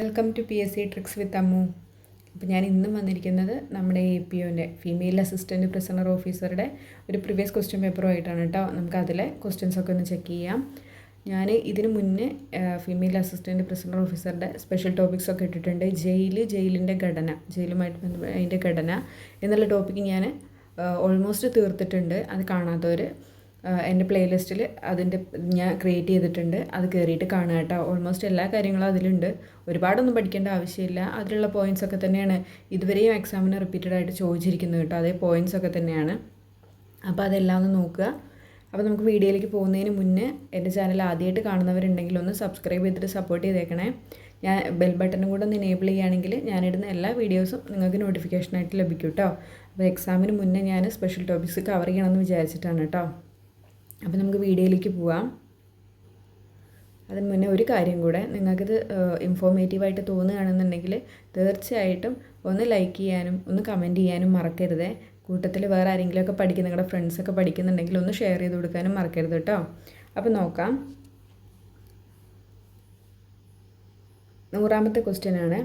Welcome to P S C tricks with Ammu അപ്പോൾ ഞാൻ ഇന്നും വന്നിരിക്കുന്നത് നമ്മുടെ എ പി ഒന്റെ ഫീമെയിൽ അസിസ്റ്റന്റ് പ്രിസണർ ഓഫീസറുടെ ഒരു പ്രീവിയസ് ക്വസ്റ്റ്യൻ പേപ്പറുമായിട്ടാണ് കേട്ടോ. നമുക്ക് അതിലെ ക്വസ്റ്റ്യൻസ് ഒക്കെ ഒന്ന് ചെക്ക് ചെയ്യാം. ഞാൻ ഇതിനു മുന്നേ ഫീമെയിൽ അസിസ്റ്റന്റ് പ്രിസണർ ഓഫീസറുടെ സ്പെഷ്യൽ ടോപ്പിക്സ് ഒക്കെ ഇട്ടിട്ടുണ്ട്. ജയിൽ ജയിലിന്റെ ഘടന ജയിലുമായിട്ട് ബന്ധപ്പെട്ട അതിന്റെ ഘടന എന്നുള്ള ടോപ്പിക്ക് ഞാൻ ഓൾമോസ്റ്റ് തീർത്തിട്ടുണ്ട്. അത് കാണാത്തവർ എന്റെ പ്ലേലിസ്റ്റിൽ അതിന്റെ ഞാൻ ക്രിയേറ്റ് ചെയ്തിട്ടുണ്ട്. അത് കയറിയിട്ട് കാണുക കേട്ടോ. ഓൾമോസ്റ്റ് എല്ലാ കാര്യങ്ങളും അതിലുണ്ട്. ഒരുപാടൊന്നും പഠിക്കേണ്ട ആവശ്യമില്ല. അതിലുള്ള പോയിൻസ് ഒക്കെ തന്നെയാണ് ഇതുവരെയും എക്സാമിന് റിപ്പീറ്റഡ് ആയിട്ട് ചോദിച്ചിരിക്കുന്നത് കേട്ടോ. അതേ പോയിൻസ് ഒക്കെ തന്നെയാണ്. അപ്പോൾ അതെല്ലാം ഒന്ന് നോക്കുക. അപ്പോൾ നമുക്ക് വീഡിയോയിലേക്ക് പോകുന്നതിന് മുന്നേ എന്റെ ചാനൽ ആദ്യമായിട്ട് കാണുന്നവരുണ്ടെങ്കിൽ ഒന്ന് സബ്സ്ക്രൈബ് ചെയ്തിട്ട് സപ്പോർട്ട് ചെയ്തേക്കണേ. ഞാൻ ബെൽ ബട്ടണും കൂടെ ഒന്ന് എനേബിൾ ചെയ്യുകയാണെങ്കിൽ ഞാനിടുന്ന എല്ലാ വീഡിയോസും നിങ്ങൾക്ക് നോട്ടിഫിക്കേഷനായിട്ട് ലഭിക്കും കേട്ടോ. അപ്പോൾ എക്സാമിന് മുന്നേ ഞാൻ സ്പെഷ്യൽ ടോപ്പിക്സ് കവർ ചെയ്യണമെന്ന് വിചാരിച്ചിട്ടാണ് കേട്ടോ. അപ്പോൾ നമുക്ക് വീഡിയോയിലേക്ക് പോവാം. അതിന് മുന്നേ ഒരു കാര്യം കൂടെ നിങ്ങൾക്കിത് ഇൻഫോർമേറ്റീവായിട്ട് തോന്നുകയാണെന്നുണ്ടെങ്കിൽ തീർച്ചയായിട്ടും ഒന്ന് ലൈക്ക് ചെയ്യാനും ഒന്ന് കമന്റ് ചെയ്യാനും മറക്കരുത്. കൂട്ടത്തിൽ വേറെ ആരെങ്കിലുമൊക്കെ പഠിക്കുന്ന നിങ്ങളുടെ ഫ്രണ്ട്സൊക്കെ പഠിക്കുന്നുണ്ടെങ്കിൽ ഒന്ന് ഷെയർ ചെയ്ത് കൊടുക്കാനും മറക്കരുത് കേട്ടോ. അപ്പോൾ നോക്കാം. നൂറാമത്തെ ക്വസ്റ്റ്യനാണ്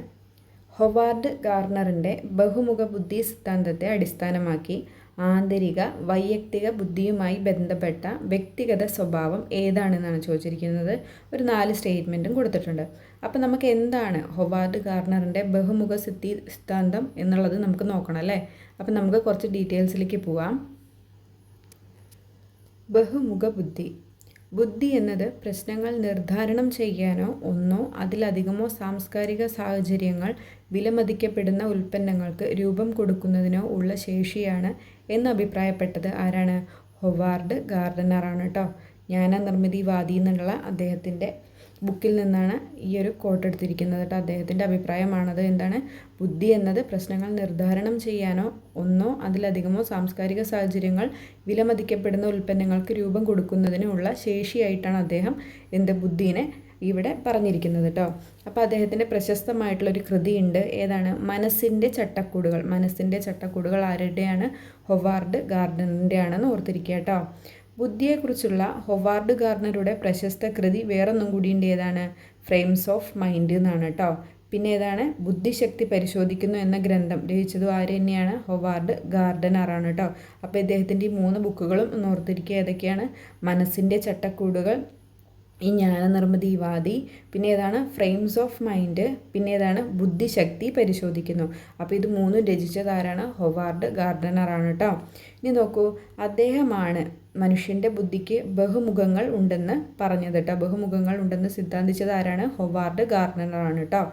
ഹൊവാർഡ് ഗാർണറിന്റെ ബഹുമുഖ ബുദ്ധി സിദ്ധാന്തത്തെ അടിസ്ഥാനമാക്കി ആന്തരിക വൈയക്തിക ബുദ്ധിയുമായി ബന്ധപ്പെട്ട വ്യക്തിഗത സ്വഭാവം ഏതാണെന്നാണ് ചോദിച്ചിരിക്കുന്നത്. ഒരു നാല് സ്റ്റേറ്റ്മെന്റും കൊടുത്തിട്ടുണ്ട്. അപ്പോൾ നമുക്ക് എന്താണ് ഹൊവാർഡ് ഗാർണറിന്റെ ബഹുമുഖ സിദ്ധി സിദ്ധാന്തം എന്നുള്ളത് നമുക്ക് നോക്കണം അല്ലേ? അപ്പോൾ നമുക്ക് കുറച്ച് ഡീറ്റെയിൽസിലേക്ക് പോവാം. ബഹുമുഖ ബുദ്ധി. ബുദ്ധി എന്നത് പ്രശ്നങ്ങൾ നിർദ്ധാരണം ചെയ്യാനോ ഒന്നോ അതിലധികമോ സാംസ്കാരിക സാഹചര്യങ്ങൾ വിലമതിക്കപ്പെടുന്ന ഉൽപ്പന്നങ്ങൾക്ക് രൂപം കൊടുക്കുന്നതിനോ ഉള്ള ശേഷിയാണ് എന്ന് അഭിപ്രായപ്പെട്ടത് ആരാണ്? ഹൊവാർഡ് ഗാർഡനറാണ് കേട്ടോ ജ്ഞാന നിർമ്മിതിവാദി എന്നുള്ള അദ്ദേഹത്തിന്റെ ബുക്കിൽ നിന്നാണ് ഈ ഒരു കോട്ട് എടുത്തിരിക്കുന്നത് കേട്ടോ അദ്ദേഹത്തിന്റെ അഭിപ്രായമാണത്. എന്താണ്? ബുദ്ധി എന്നത് പ്രശ്നങ്ങൾ നിർദ്ധാരണം ചെയ്യാനോ ഒന്നോ അതിലധികമോ സാംസ്കാരിക സാഹചര്യങ്ങൾ വിലമതിക്കപ്പെടുന്ന ഉൽപ്പന്നങ്ങൾക്ക് രൂപം കൊടുക്കുന്നതിനുള്ള ശേഷിയായിട്ടാണ് അദ്ദേഹം എന്ത് ബുദ്ധീനെ ഇവിടെ പറഞ്ഞിരിക്കുന്നത് കേട്ടോ അപ്പോൾ അദ്ദേഹത്തിന്റെ പ്രശസ്തമായിട്ടുള്ളൊരു കൃതിയുണ്ട്. ഏതാണ്? മനസ്സിന്റെ ചട്ടക്കൂടുകൾ. മനസ്സിന്റെ ചട്ടക്കൂടുകൾ ആരുടെയാണ്? ഹൊവാർഡ് ഗാർഡനറിന്റെ ആണെന്ന് ഓർത്തിരിക്കുക കേട്ടോ ബുദ്ധിയെക്കുറിച്ചുള്ള ഹൊവാർഡ് ഗാർഡനറുടെ പ്രശസ്ത കൃതി വേറൊന്നും കൂടിയുണ്ട്. ഏതാണ്? ഫ്രെയിംസ് ഓഫ് മൈൻഡ് എന്നാണ് കേട്ടോ പിന്നെ ഏതാണ്? ബുദ്ധിശക്തി പരിശോധിക്കുന്നു എന്ന ഗ്രന്ഥം രചിച്ചതും ആര് തന്നെയാണ്? ഹൊവാർഡ് ഗാർഡനറാണ് കേട്ടോ അപ്പോൾ ഇദ്ദേഹത്തിന്റെ ഈ മൂന്ന് ബുക്കുകളും ഓർത്തിരിക്കുക ഏതൊക്കെയാണ്? മനസ്സിന്റെ ചട്ടക്കൂടുകൾ ഈ ജ്ഞാനനിർമ്മിതിവാദി പിന്നെ ഏതാണ് ഫ്രെയിംസ് ഓഫ് മൈൻഡ് പിന്നെ ഏതാണ് ബുദ്ധിശക്തി പരിശോധിക്കുന്നു. അപ്പോൾ ഇത് മൂന്നും രചിച്ചതാരാണ്? ഹൊവാർഡ് ഗാർഡനറാണ് കേട്ടോ ഇനി നോക്കൂ അദ്ദേഹമാണ് മനുഷ്യന്റെ ബുദ്ധിക്ക് ബഹുമുഖങ്ങൾ ഉണ്ടെന്ന് പറഞ്ഞത് കേട്ടോ ബഹുമുഖങ്ങൾ ഉണ്ടെന്ന് സിദ്ധാന്തിച്ചതാരാണ് ഹൊവാർഡ് ഗാർഡനറാണ് കേട്ടോ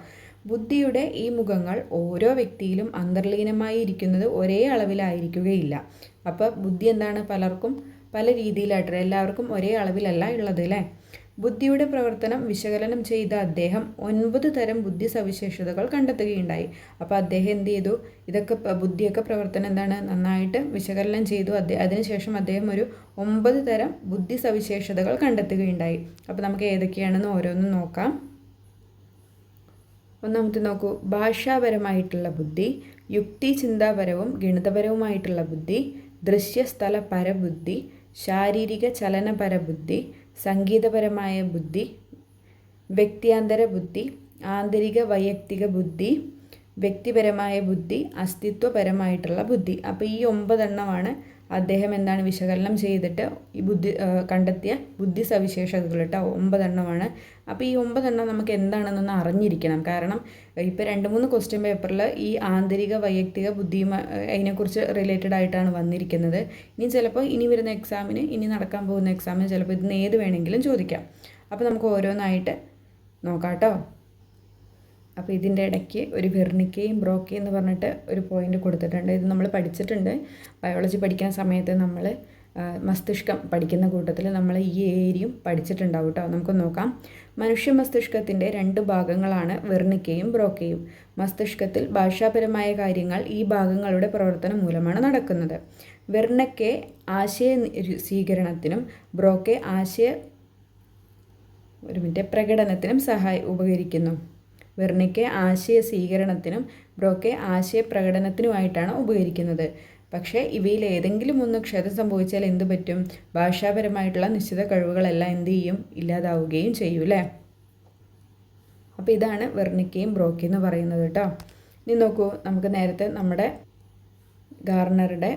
ബുദ്ധിയുടെ ഈ മുഖങ്ങൾ ഓരോ വ്യക്തിയിലും അന്തർലീനമായി ഇരിക്കുന്നത് ഒരേ അളവിലായിരിക്കുകയില്ല. അപ്പോൾ ബുദ്ധി എന്താണ് പലർക്കും പല രീതിയിലായിട്ട് എല്ലാവർക്കും ഒരേ അളവിലല്ല ഉള്ളത് അല്ലേ ബുദ്ധിയുടെ പ്രവർത്തനം വിശകലനം ചെയ്ത അദ്ദേഹം ഒൻപത് തരം ബുദ്ധി സവിശേഷതകൾ കണ്ടെത്തുകയുണ്ടായി. അപ്പോൾ അദ്ദേഹം എന്ത് ചെയ്തു? ഇതൊക്കെ ബുദ്ധിയൊക്കെ പ്രവർത്തനം എന്താണ്? നന്നായിട്ട് വിശകലനം ചെയ്തു. അദ്ദേഹം അതിനുശേഷം അദ്ദേഹം ഒരു ഒമ്പത് തരം ബുദ്ധി സവിശേഷതകൾ കണ്ടെത്തുകയുണ്ടായി. അപ്പോൾ നമുക്ക് ഏതൊക്കെയാണെന്ന് ഓരോന്നും നോക്കാം. ഒന്നാമത്തെ നോക്കൂ. ഭാഷാപരമായിട്ടുള്ള ബുദ്ധി യുക്തി ചിന്താപരവും ഗണിതപരവുമായിട്ടുള്ള ബുദ്ധി ദൃശ്യസ്ഥല പരബുദ്ധി ശാരീരിക ചലനപര ബുദ്ധി സംഗീതപരമായ ബുദ്ധി വ്യക്തിയാന്തര ബുദ്ധി ആന്തരിക വൈയക്തിക ബുദ്ധി വ്യക്തിപരമായ ബുദ്ധി അസ്തിത്വപരമായിട്ടുള്ള ബുദ്ധി. അപ്പോൾ ഈ ഒമ്പതെണ്ണമാണ് അദ്ദേഹം എന്താണ് വിശകലനം ചെയ്തിട്ട് ഈ ബുദ്ധി കണ്ടെത്തിയ ബുദ്ധി സവിശേഷതകൾ കേട്ടോ ഒമ്പതെണ്ണമാണ്. അപ്പോൾ ഈ ഒമ്പതെണ്ണം നമുക്ക് എന്താണെന്നൊന്ന് അറിഞ്ഞിരിക്കണം. കാരണം ഇപ്പോൾ രണ്ട് മൂന്ന് ക്വസ്റ്റ്യൻ പേപ്പറിൽ ഈ ആന്തരിക വൈയക്തിക ബുദ്ധിയും അതിനെക്കുറിച്ച് റിലേറ്റഡ് ആയിട്ടാണ് വന്നിരിക്കുന്നത്. ഇനി ചിലപ്പോൾ ഇനി വരുന്ന എക്സാമിന് ഇനി നടക്കാൻ പോകുന്ന എക്സാമിന് ചിലപ്പോൾ ഇതിന് ഏത് വേണമെങ്കിലും ചോദിക്കാം. അപ്പോൾ നമുക്ക് ഓരോന്നായിട്ട് നോക്കാം കേട്ടോ അപ്പോൾ ഇതിന്റെ ഇടയ്ക്ക് ഒരു വെർണിക്കയും ബ്രോക്കയും എന്ന് പറഞ്ഞിട്ട് ഒരു പോയിന്റ് കൊടുത്തിട്ടുണ്ട്. ഇത് നമ്മൾ പഠിച്ചിട്ടുണ്ട്. ബയോളജി പഠിക്കുന്ന സമയത്ത് നമ്മൾ മസ്തിഷ്കം പഠിക്കുന്ന കൂട്ടത്തിൽ നമ്മൾ ഈ ഏരിയയും പഠിച്ചിട്ടുണ്ടാവും കേട്ടോ നമുക്ക് നോക്കാം. മനുഷ്യ മസ്തിഷ്കത്തിന്റെ രണ്ട് ഭാഗങ്ങളാണ് വെർണിക്കയും ബ്രോക്കയും. മസ്തിഷ്കത്തിൽ ഭാഷാപരമായ കാര്യങ്ങൾ ഈ ഭാഗങ്ങളുടെ പ്രവർത്തനം മൂലമാണ് നടക്കുന്നത്. വെർണക്കെ ആശയ സ്വീകരണത്തിനും ബ്രോക്കെ ആശയ ഒരു മിനിറ്റ് പ്രകടനത്തിനും സഹായി ഉപകരിക്കുന്നു. വെർണിക്കെ ആശയ സ്വീകരണത്തിനും ബ്രോക്കെ ആശയ പ്രകടനത്തിനുമായിട്ടാണ് ഉപകരിക്കുന്നത്. പക്ഷേ ഇവയിൽ ഏതെങ്കിലും ഒന്ന് ക്ഷതം സംഭവിച്ചാൽ എന്തു പറ്റും? ഭാഷാപരമായിട്ടുള്ള നിശ്ചിത കഴിവുകളെല്ലാം എന്ത് ചെയ്യും? ഇല്ലാതാവുകയും ചെയ്യും അല്ലേ അപ്പോൾ ഇതാണ് വെർണിക്കയും ബ്രോക്കി എന്ന് പറയുന്നത് കേട്ടോ. ഇനി നോക്കൂ നമുക്ക് നേരത്തെ നമ്മുടെ ഗാർണറുടെ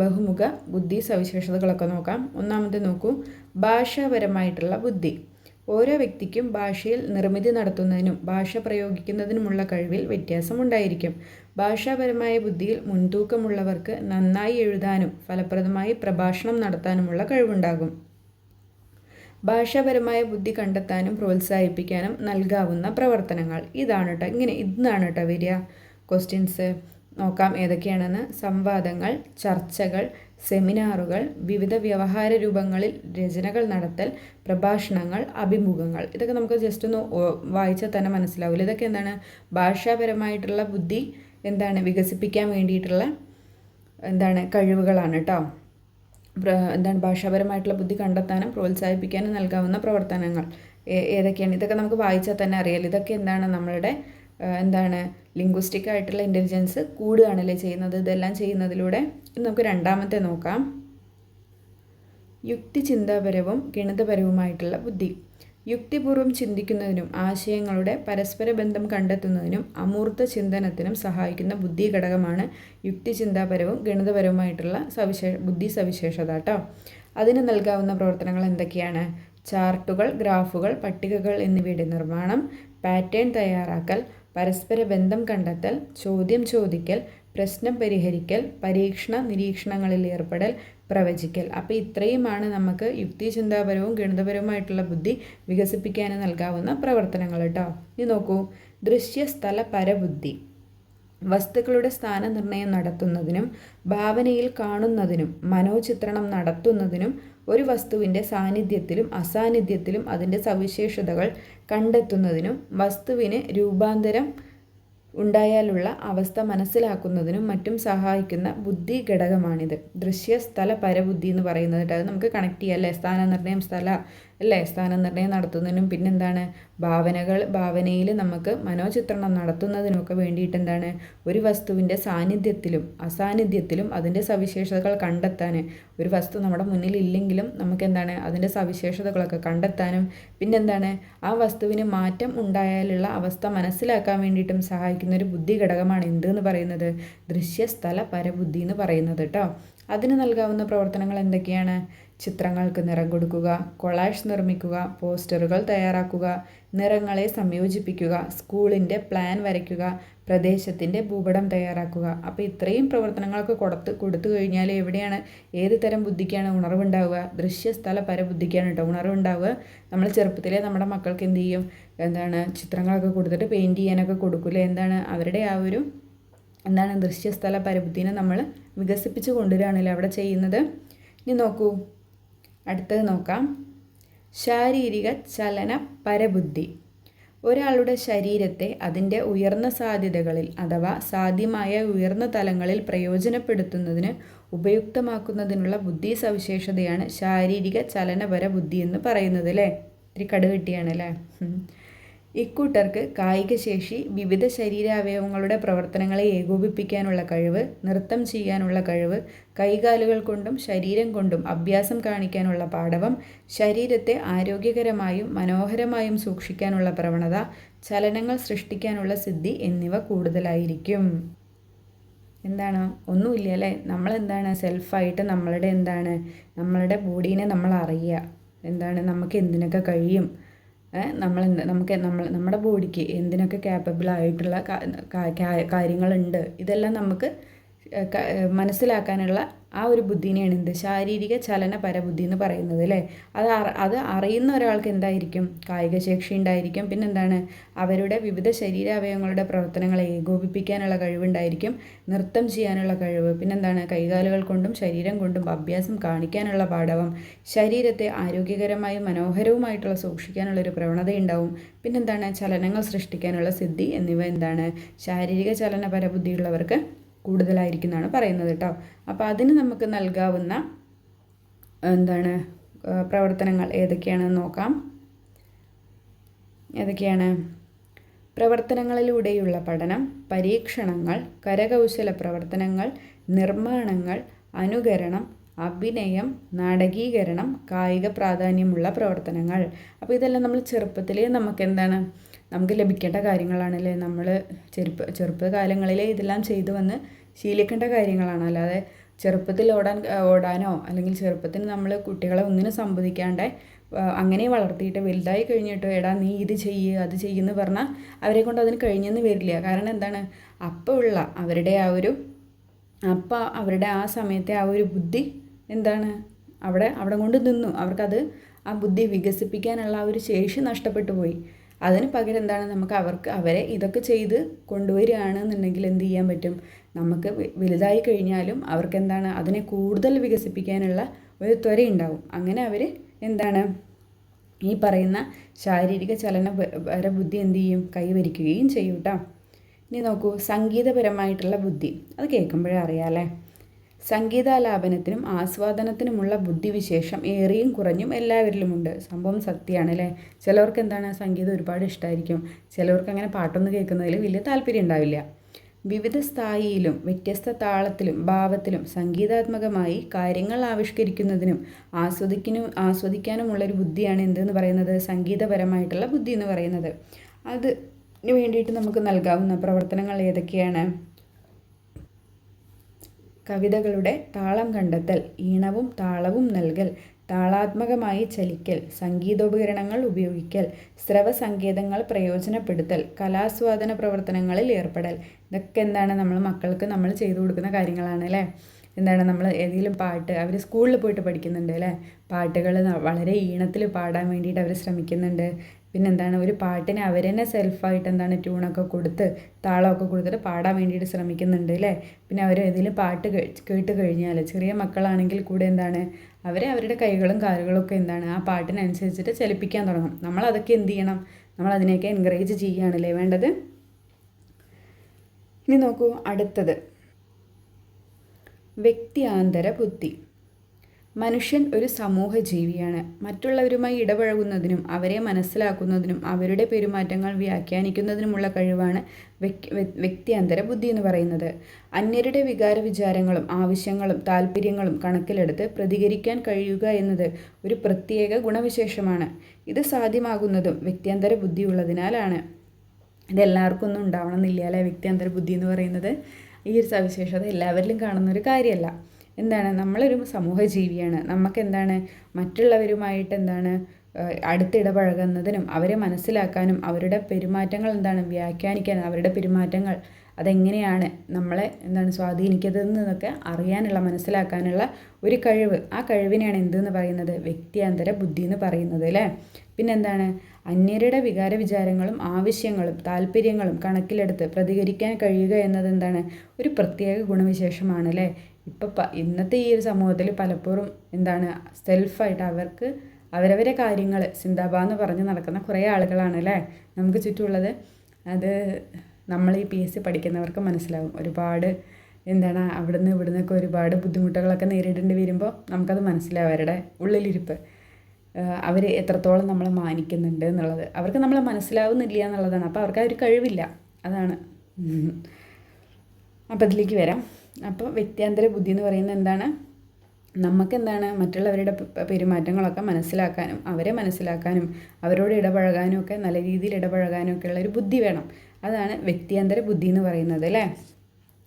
ബഹുമുഖ ബുദ്ധി സവിശേഷതകളൊക്കെ നോക്കാം. ഒന്നാമത്തെ നോക്കൂ ഭാഷാപരമായിട്ടുള്ള ബുദ്ധി. ഓരോ വ്യക്തിക്കും ഭാഷയിൽ നിർമ്മിതി നടത്തുന്നതിനും ഭാഷ പ്രയോഗിക്കുന്നതിനുമുള്ള കഴിവിൽ വ്യത്യാസമുണ്ടായിരിക്കും. ഭാഷാപരമായ ബുദ്ധിയിൽ മുൻതൂക്കമുള്ളവർക്ക് നന്നായി എഴുതാനും ഫലപ്രദമായി പ്രഭാഷണം നടത്താനുമുള്ള കഴിവുണ്ടാകും. ഭാഷാപരമായ ബുദ്ധി കണ്ടെത്താനും പ്രോത്സാഹിപ്പിക്കാനും നൽകാവുന്ന പ്രവർത്തനങ്ങൾ. ഇതാണ് കേട്ടോ ഇങ്ങനെ ഇതാണ് കേട്ടോ വരിക. ക്വസ്റ്റ്യൻസ് നോക്കാം ഏതൊക്കെയാണെന്ന്. സംവാദങ്ങൾ ചർച്ചകൾ സെമിനാറുകൾ വിവിധ വ്യവഹാര രൂപങ്ങളിൽ രചനകൾ നടത്തൽ പ്രഭാഷണങ്ങൾ അഭിമുഖങ്ങൾ. ഇതൊക്കെ നമുക്ക് ജസ്റ്റ് ഒന്ന് വായിച്ചാൽ തന്നെ മനസ്സിലാവില്ല ഇതൊക്കെ എന്താണ്? ഭാഷാപരമായിട്ടുള്ള ബുദ്ധി എന്താണ്? വികസിപ്പിക്കാൻ വേണ്ടിയിട്ടുള്ള എന്താണ്? കഴിവുകളാണ് കേട്ടോ എന്താണ്? ഭാഷാപരമായിട്ടുള്ള ബുദ്ധി കണ്ടെത്താനും പ്രോത്സാഹിപ്പിക്കാനും നൽകാവുന്ന പ്രവർത്തനങ്ങൾ. ഏതൊക്കെയാണ്? ഇതൊക്കെ നമുക്ക് വായിച്ചാൽ തന്നെ അറിയാലോ. ഇതൊക്കെ എന്താണ്? നമ്മളുടെ എന്താണ് ലിംഗ്വിസ്റ്റിക് ആയിട്ടുള്ള ഇന്റലിജൻസ് കൂടുകയാണല്ലേ ചെയ്യുന്നത്? ഇതെല്ലാം ചെയ്യുന്നതിലൂടെ നമുക്ക് രണ്ടാമത്തെ നോക്കാം. യുക്തിചിന്താപരവും ഗണിതപരവുമായിട്ടുള്ള ബുദ്ധി. യുക്തിപൂർവം ചിന്തിക്കുന്നതിനും ആശയങ്ങളുടെ പരസ്പര ബന്ധം കണ്ടെത്തുന്നതിനും അമൂർത്ത ചിന്തനത്തിനും സഹായിക്കുന്ന ബുദ്ധി ഘടകമാണ് യുക്തിചിന്താപരവും ഗണിതപരവുമായിട്ടുള്ള സവിശേ ബുദ്ധി സവിശേഷത കേട്ടോ അതിന് നൽകാവുന്ന പ്രവർത്തനങ്ങൾ എന്തൊക്കെയാണ്? ചാർട്ടുകൾ ഗ്രാഫുകൾ പട്ടികകൾ എന്നിവയുടെ നിർമ്മാണം പാറ്റേൺ തയ്യാറാക്കൽ പരസ്പര ബന്ധം കണ്ടെത്തൽ ചോദ്യം ചോദിക്കൽ പ്രശ്നം പരിഹരിക്കൽ പരീക്ഷണ നിരീക്ഷണങ്ങളിൽ ഏർപ്പെടൽ പ്രവചിക്കൽ. അപ്പോൾ ഇത്രയുമാണ് നമുക്ക് യുക്തിചിന്താപരവും ഗണിതപരവുമായിട്ടുള്ള ബുദ്ധി വികസിപ്പിക്കാൻ നൽകാവുന്ന പ്രവർത്തനങ്ങൾ കേട്ടോ. ഇനി നോക്കൂ. ദൃശ്യസ്ഥല പരബുദ്ധി. വസ്തുക്കളുടെ സ്ഥാനനിർണയം നടത്തുന്നതിനും ഭാവനയിൽ കാണുന്നതിനും മനോചിത്രണം നടത്തുന്നതിനും ഒരു വസ്തുവിന്റെ സാന്നിധ്യത്തിലും അസാന്നിധ്യത്തിലും അതിന്റെ സവിശേഷതകൾ കണ്ടെത്തുന്നതിനും വസ്തുവിന് രൂപാന്തരം ഉണ്ടായാലുള്ള അവസ്ഥ മനസ്സിലാക്കുന്നതിനും മറ്റും സഹായിക്കുന്ന ബുദ്ധി ഘടകമാണിത്. ദൃശ്യ സ്ഥല പരബുദ്ധി എന്ന് പറയുന്നത് അത് നമുക്ക് കണക്ട് ചെയ്യാം അല്ലേ? സ്ഥാനനിർണയം സ്ഥല അല്ലേ? സ്ഥാനനിർണയം നടത്തുന്നതിനും പിന്നെന്താണ്? ഭാവനകൾ ഭാവനയിൽ നമുക്ക് മനോചിത്രണം നടത്തുന്നതിനുമൊക്കെ വേണ്ടിയിട്ട് എന്താണ് ഒരു വസ്തുവിന്റെ സാന്നിധ്യത്തിലും അസാന്നിധ്യത്തിലും അതിന്റെ സവിശേഷതകൾ കണ്ടെത്താൻ ഒരു വസ്തു നമ്മുടെ മുന്നിൽ ഇല്ലെങ്കിലും നമുക്ക് എന്താണ് അതിന്റെ സവിശേഷതകളൊക്കെ കണ്ടെത്താനും പിന്നെന്താണ്? ആ വസ്തുവിന് മാറ്റം ഉണ്ടായാലുള്ള അവസ്ഥ മനസ്സിലാക്കാൻ വേണ്ടിയിട്ടും സഹായിക്കുന്ന ഒരു ബുദ്ധി ഘടകമാണ് എന്ത് എന്ന് പറയുന്നത്? ദൃശ്യസ്ഥല പരബുദ്ധി എന്ന് പറയുന്നത് കേട്ടോ അതിന് നൽകാവുന്ന പ്രവർത്തനങ്ങൾ എന്തൊക്കെയാണ്? ചിത്രങ്ങൾക്ക് നിറം കൊടുക്കുക കൊളാഷ് നിർമ്മിക്കുക പോസ്റ്ററുകൾ തയ്യാറാക്കുക നിറങ്ങളെ സംയോജിപ്പിക്കുക സ്കൂളിന്റെ പ്ലാൻ വരയ്ക്കുക പ്രദേശത്തിന്റെ ഭൂപടം തയ്യാറാക്കുക. അപ്പോൾ ഇത്രയും പ്രവർത്തനങ്ങളൊക്കെ കൊടുത്ത് കൊടുത്തു കഴിഞ്ഞാൽ എവിടെയാണ് ഏത് തരം ബുദ്ധിക്കാണ് ഉണർവുണ്ടാവുക? ദൃശ്യസ്ഥല പരബുദ്ധിക്കാണ് കേട്ടോ ഉണർവുണ്ടാവുക. നമ്മൾ ചെറുപ്പത്തിലെ നമ്മുടെ മക്കൾക്ക് എന്ത് ചെയ്യും? എന്താണ് ചിത്രങ്ങളൊക്കെ കൊടുത്തിട്ട് പെയിന്റ് ചെയ്യാനൊക്കെ കൊടുക്കില്ല എന്താണ് അവരുടെ ആ ഒരു എന്താണ് ദൃശ്യസ്ഥല പരബുദ്ധിനെ നമ്മൾ വികസിപ്പിച്ച് കൊണ്ടുവരികയാണല്ലോ അവിടെ ചെയ്യുന്നത്? ഇനി നോക്കൂ. അടുത്തത് നോക്കാം. ശാരീരിക ചലന പരബുദ്ധി. ഒരാളുടെ ശരീരത്തെ അതിന്റെ ഉയർന്ന സാധ്യതകളിൽ അഥവാ സാധ്യമായ ഉയർന്ന തലങ്ങളിൽ പ്രയോജനപ്പെടുത്തുന്നതിന് ഉപയുക്തമാക്കുന്നതിനുള്ള ബുദ്ധി സവിശേഷതയാണ് ശാരീരിക ചലനപര ബുദ്ധി എന്ന് പറയുന്നത് അല്ലേ? ഇത്തിരി കടുകെട്ടിയാണ് അല്ലേ? ഇക്കൂട്ടർക്ക് കായികശേഷി വിവിധ ശരീരാവയവങ്ങളുടെ പ്രവർത്തനങ്ങളെ ഏകോപിപ്പിക്കാനുള്ള കഴിവ് നൃത്തം ചെയ്യാനുള്ള കഴിവ് കൈകാലുകൾ കൊണ്ടും ശരീരം കൊണ്ടും അഭ്യാസം കാണിക്കാനുള്ള പാടവം ശരീരത്തെ ആരോഗ്യകരമായും മനോഹരമായും സൂക്ഷിക്കാനുള്ള പ്രവണത ചലനങ്ങൾ സൃഷ്ടിക്കാനുള്ള സിദ്ധി എന്നിവ കൂടുതലായിരിക്കും. എന്താണ്? ഒന്നുമില്ല അല്ലേ? നമ്മളെന്താണ്? സെൽഫായിട്ട് നമ്മളുടെ എന്താണ്? നമ്മളുടെ ബോഡീനെ നമ്മൾ അറിയുക എന്താണ്? നമുക്ക് എന്തിനൊക്കെ കഴിയും? നമ്മൾ നമുക്ക് നമ്മൾ നമ്മുടെ ബോഡിക്ക് എന്തിനൊക്കെ ക്യാപ്പബിൾ ആയിട്ടുള്ള കാര്യങ്ങളുണ്ട് ഇതെല്ലാം നമുക്ക് മനസ്സിലാക്കാനുള്ള ആ ഒരു ബുദ്ധിനെയാണ് എന്ത്? ശാരീരിക ചലന പരബുദ്ധി എന്ന് പറയുന്നത് അല്ലേ? അത് അത് അറിയുന്ന ഒരാൾക്ക് എന്തായിരിക്കും? കായിക ശേഷി ഉണ്ടായിരിക്കും. പിന്നെന്താണ്? അവരുടെ വിവിധ ശരീരാവയവങ്ങളുടെ പ്രവർത്തനങ്ങളെ ഏകോപിപ്പിക്കാനുള്ള കഴിവുണ്ടായിരിക്കും. നൃത്തം ചെയ്യാനുള്ള കഴിവ്. പിന്നെന്താണ്? കൈകാലുകൾ കൊണ്ടും ശരീരം കൊണ്ടും അഭ്യാസം കാണിക്കാനുള്ള പാഠവം. ശരീരത്തെ ആരോഗ്യകരമായും മനോഹരവുമായിട്ടുള്ള സൂക്ഷിക്കാനുള്ള ഒരു പ്രവണതയുണ്ടാവും. പിന്നെന്താണ്? ചലനങ്ങൾ സൃഷ്ടിക്കാനുള്ള സിദ്ധി എന്നിവ എന്താണ്? ശാരീരിക ചലന പരബുദ്ധിയുള്ളവർക്ക് കൂടുതലായിരിക്കുന്നതാണ് പറയുന്നത് കേട്ടോ. അപ്പോൾ അതിന് നമുക്ക് നൽകാവുന്ന എന്താണ് പ്രവർത്തനങ്ങൾ ഏതൊക്കെയാണെന്ന് നോക്കാം. ഏതൊക്കെയാണ്? പ്രവർത്തനങ്ങളിലൂടെയുള്ള പഠനം പരീക്ഷണങ്ങൾ കരകൗശല പ്രവർത്തനങ്ങൾ നിർമ്മാണങ്ങൾ അനുകരണം അഭിനയം നാടകീകരണം കായിക പ്രാധാന്യമുള്ള പ്രവർത്തനങ്ങൾ. അപ്പോൾ ഇതെല്ലാം നമ്മൾ ചെറുപ്പത്തിലേ നമുക്ക് എന്താണ് നമുക്ക് ലഭിക്കേണ്ട കാര്യങ്ങളാണല്ലേ? നമ്മൾ ചെറുപ്പ ചെറുപ്പകാലങ്ങളിൽ ഇതെല്ലാം ചെയ്തു വന്ന് ശീലിക്കേണ്ട കാര്യങ്ങളാണ്. അല്ലാതെ ചെറുപ്പത്തിൽ ഓടാൻ ഓടാനോ അല്ലെങ്കിൽ ചെറുപ്പത്തിൽ നമ്മൾ കുട്ടികളെ ഒന്നിനും സംബന്ധിക്കാണ്ട് അങ്ങനെ വളർത്തിയിട്ട് വലുതായി കഴിഞ്ഞിട്ട് എടാ നീ ഇത് ചെയ്യ് അത് ചെയ്യുമെന്ന് പറഞ്ഞാൽ അവരെ കൊണ്ട് അതിന് കഴിഞ്ഞെന്ന് വരില്ല. കാരണം എന്താണ്? അപ്പോൾ ഉള്ള അവരുടെ ആ ഒരു അപ്പം അവരുടെ ആ സമയത്തെ ആ ഒരു ബുദ്ധി എന്താണ്? അവിടെ അവിടെ കൊണ്ട് നിന്നു. അവർക്കത് ആ ബുദ്ധി വികസിപ്പിക്കാനുള്ള ആ ഒരു ശേഷി നഷ്ടപ്പെട്ടു പോയി. അതിന് പകരം എന്താണ്? നമുക്ക് അവർക്ക് അവരെ ഇതൊക്കെ ചെയ്ത് കൊണ്ടുവരികയാണെന്നുണ്ടെങ്കിൽ എന്ത് ചെയ്യാൻ പറ്റും? നമുക്ക് വലുതായി കഴിഞ്ഞാലും അവർക്ക് എന്താണ്? അതിനെ കൂടുതൽ വികസിപ്പിക്കാനുള്ള ഒരു ത്വരയുണ്ടാവും. അങ്ങനെ അവർ എന്താണ്? ഈ പറയുന്ന ശാരീരിക ചലന ബുദ്ധി എന്ത് ചെയ്യും? കൈവരിക്കുകയും ചെയ്യും കേട്ടോ ഇനി നോക്കൂ സംഗീതപരമായിട്ടുള്ള ബുദ്ധി. അത് കേൾക്കുമ്പോഴേ അറിയാമല്ലേ സംഗീതാലാപനത്തിനും ആസ്വാദനത്തിനുമുള്ള ബുദ്ധിവിശേഷം ഏറിയും കുറഞ്ഞും എല്ലാവരിലുമുണ്ട്. സംഭവം സത്യമാണ് അല്ലേ ചിലവർക്ക് എന്താണ് സംഗീതം ഒരുപാട് ഇഷ്ടമായിരിക്കും ചിലവർക്ക് അങ്ങനെ പാട്ടൊന്നും കേൾക്കുന്നതിൽ വലിയ താല്പര്യം ഉണ്ടാവില്ല വിവിധ സ്ഥായിയിലും വ്യത്യസ്ത താളത്തിലും ഭാവത്തിലും സംഗീതാത്മകമായി കാര്യങ്ങൾ ആവിഷ്കരിക്കുന്നതിനും ആസ്വദിക്കാനും ആസ്വദിക്കാനുമുള്ളൊരു ബുദ്ധിയാണ് എന്തെന്ന് പറയുന്നത്? സംഗീതപരമായിട്ടുള്ള ബുദ്ധി എന്ന് പറയുന്നത്. അതിന് വേണ്ടിയിട്ട് നമുക്ക് നൽകാവുന്ന പ്രവർത്തനങ്ങൾ ഏതൊക്കെയാണ്? കവിതകളുടെ താളം കണ്ടെത്തൽ ഈണവും താളവും നൽകൽ താളാത്മകമായി ചലിക്കൽ സംഗീതോപകരണങ്ങൾ ഉപയോഗിക്കൽ സ്രവസങ്കേതങ്ങൾ പ്രയോജനപ്പെടുത്തൽ കലാസ്വാദന പ്രവർത്തനങ്ങളിൽ ഏർപ്പെടൽ. ഇതൊക്കെ എന്താണ് നമ്മൾ മക്കൾക്ക് നമ്മൾ ചെയ്തു കൊടുക്കുന്ന കാര്യങ്ങളാണ് അല്ലേ? എന്താണ് നമ്മൾ ഏതെങ്കിലും പാട്ട് അവർ സ്കൂളിൽ പോയിട്ട് പഠിക്കുന്നുണ്ട് അല്ലേ? പാട്ടുകൾ വളരെ ഈണത്തിൽ പാടാൻ വേണ്ടിയിട്ട് അവർ ശ്രമിക്കുന്നുണ്ട്. പിന്നെ എന്താണ് ഒരു പാട്ടിനെ അവർ തന്നെ സെൽഫായിട്ട് എന്താണ് ട്യൂണൊക്കെ കൊടുത്ത് താളമൊക്കെ കൊടുത്തിട്ട് പാടാൻ വേണ്ടിയിട്ട് ശ്രമിക്കുന്നുണ്ട് അല്ലേ പിന്നെ അവർ ഏതെങ്കിലും പാട്ട് കേട്ട് കഴിഞ്ഞാൽ ചെറിയ മക്കളാണെങ്കിൽ കൂടെ എന്താണ് അവരെ അവരുടെ കൈകളും കാലുകളും ഒക്കെ എന്താണ് ആ പാട്ടിനനുസരിച്ചിട്ട് ചലിപ്പിക്കാൻ തുടങ്ങും. നമ്മളതൊക്കെ എന്ത് ചെയ്യണം? നമ്മൾ അതിനെയൊക്കെ എൻകറേജ് ചെയ്യുകയാണല്ലേ വേണ്ടത്? ഇനി നോക്കൂ അടുത്തത്. വ്യക്തിയാന്തര ബുദ്ധി. മനുഷ്യൻ ഒരു സമൂഹ ജീവിയാണ് മറ്റുള്ളവരുമായി ഇടപഴകുന്നതിനും അവരെ മനസ്സിലാക്കുന്നതിനും അവരുടെ പെരുമാറ്റങ്ങൾ വ്യാഖ്യാനിക്കുന്നതിനുമുള്ള കഴിവാണ് വ്യക്തിയാന്തര ബുദ്ധി എന്ന് പറയുന്നത്. അന്യരുടെ വികാര വിചാരങ്ങളും ആവശ്യങ്ങളും താല്പര്യങ്ങളും കണക്കിലെടുത്ത് പ്രതികരിക്കാൻ കഴിയുക എന്നത് ഒരു പ്രത്യേക ഗുണവിശേഷമാണ്. ഇത് സാധ്യമാകുന്നതും വ്യക്തിയാന്തര ബുദ്ധിയുള്ളതിനാലാണ്. ഇതെല്ലാവർക്കും ഒന്നും ഉണ്ടാവണമെന്നില്ല അല്ലേ വ്യക്തിയാന്തര ബുദ്ധി എന്ന് പറയുന്നത്? ഈ ഒരു സവിശേഷത എല്ലാവരിലും കാണുന്ന ഒരു കാര്യമല്ല. എന്താണ് നമ്മളൊരു സമൂഹ ജീവിയാണ് നമുക്ക് എന്താണ് മറ്റുള്ളവരുമായിട്ട് എന്താണ് അടുത്തിടപഴകുന്നതിനും അവരെ മനസ്സിലാക്കാനും അവരുടെ പെരുമാറ്റങ്ങൾ എന്താണ് വ്യാഖ്യാനിക്കാനും അവരുടെ പെരുമാറ്റങ്ങൾ അതെങ്ങനെയാണ് നമ്മളെ എന്താണ് സ്വാധീനിക്കുന്നതെന്നൊക്കെ അറിയാനുള്ള മനസ്സിലാക്കാനുള്ള ഒരു കഴിവ്. ആ കഴിവിനെയാണ് എന്തെന്ന് പറയുന്നത്? വ്യക്തിയാന്തര ബുദ്ധി എന്ന് പറയുന്നത് അല്ലേ? പിന്നെന്താണ്? അന്യരുടെ വികാര വിചാരങ്ങളും ആവശ്യങ്ങളും താല്പര്യങ്ങളും കണക്കിലെടുത്ത് പ്രതികരിക്കാൻ കഴിയുക എന്നത് എന്താണ്? ഒരു പ്രത്യേക ഗുണവിശേഷമാണ് അല്ലേ? ഇപ്പം ഇന്നത്തെ ഈ ഒരു സമൂഹത്തിൽ പലപ്പോഴും എന്താണ് സെൽഫായിട്ട് അവർക്ക് അവരവരെ കാര്യങ്ങൾ സിന്താബ എന്ന് പറഞ്ഞ് നടക്കുന്ന കുറേ ആളുകളാണ് അല്ലേ? നമുക്ക് ചുറ്റുമുള്ളത്. അത് നമ്മൾ ഈ പി എസ് സി പഠിക്കുന്നവർക്ക് മനസ്സിലാകും ഒരുപാട് എന്താണ് അവിടുന്ന് ഇവിടുന്നൊക്കെ ഒരുപാട് ബുദ്ധിമുട്ടുകളൊക്കെ നേരിടേണ്ടി വരുമ്പോൾ നമുക്കത് മനസ്സിലാവും അവരുടെ ഉള്ളിലിരിപ്പ്. അവർ എത്രത്തോളം നമ്മളെ മാനിക്കുന്നുണ്ട് എന്നുള്ളത്. അവർക്ക് നമ്മളെ മനസ്സിലാവുന്നില്ല എന്നുള്ളതാണ്. അപ്പോൾ അവർക്ക് ആ ഒരു കഴിവില്ല. അതാണ്. അപ്പോൾ അതിലേക്ക് വരാം. അപ്പോൾ വ്യക്തിയാന്തര ബുദ്ധി എന്ന് പറയുന്നത് എന്താണ്? നമുക്ക് എന്താണ് മറ്റുള്ളവരുടെ പെരുമാറ്റങ്ങളൊക്കെ മനസ്സിലാക്കാനും അവരെ മനസ്സിലാക്കാനും അവരോട് ഇടപഴകാനും ഒക്കെ നല്ല രീതിയിൽ ഇടപഴകാനും ഒക്കെ ഉള്ള ഒരു ബുദ്ധി വേണം. അതാണ് വ്യക്തിയാന്തര ബുദ്ധി എന്ന് പറയുന്നത് അല്ലേ?